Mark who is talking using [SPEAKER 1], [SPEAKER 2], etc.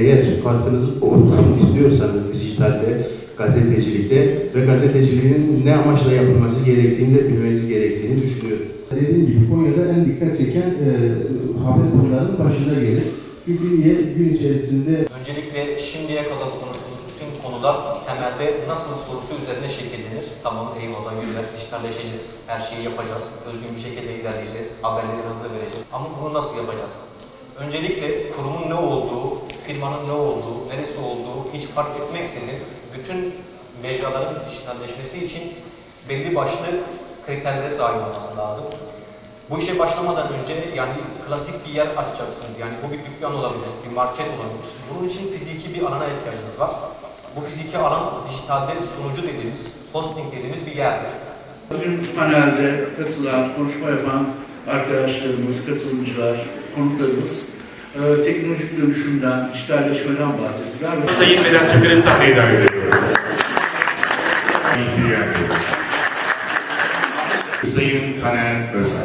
[SPEAKER 1] eğer farkınız olsun istiyorsanız dijitalde, gazetecilikte ve gazeteciliğin ne amaçla yapılması gerektiğini de bilmeniz gerektiğini düşünüyorum. Dediğim gibi Konya'da en dikkat çeken e, haber konularının başında gelir. Çünkü niye? Gün içerisinde
[SPEAKER 2] Öncelikle şimdiye kadar konuştuğumuz bütün konular temelde nasıl sorusu üzerine şekillenir. Tamam eyvallah güzel, dijitalleşeceğiz, her şeyi yapacağız, özgün bir şekilde ilerleyeceğiz, haberleri hızlı vereceğiz. Ama bunu nasıl yapacağız? Öncelikle kurumun ne olduğu, firmanın ne olduğu, neresi olduğu hiç fark etmeksizin bütün mecraların dijitalleşmesi için belli başlı kriterlere sahip olması lazım. Bu işe başlamadan önce yani klasik bir yer açacaksınız. Yani bu bir dükkan olabilir, bir market olabilir. Bunun için fiziki bir alana ihtiyacınız var. Bu fiziki alan dijitalde sunucu dediğimiz, hosting dediğimiz bir yerdir.
[SPEAKER 3] Bugün panelde katılan, konuşma yapan arkadaşlarımız, katılımcılar, konuklarımız e, teknolojik dönüşümden, dijitalleşmeden bahsettiler.
[SPEAKER 4] Sayın Vedat Çakır'ı sahneye davet ediyorum. Sayın Taner Özel.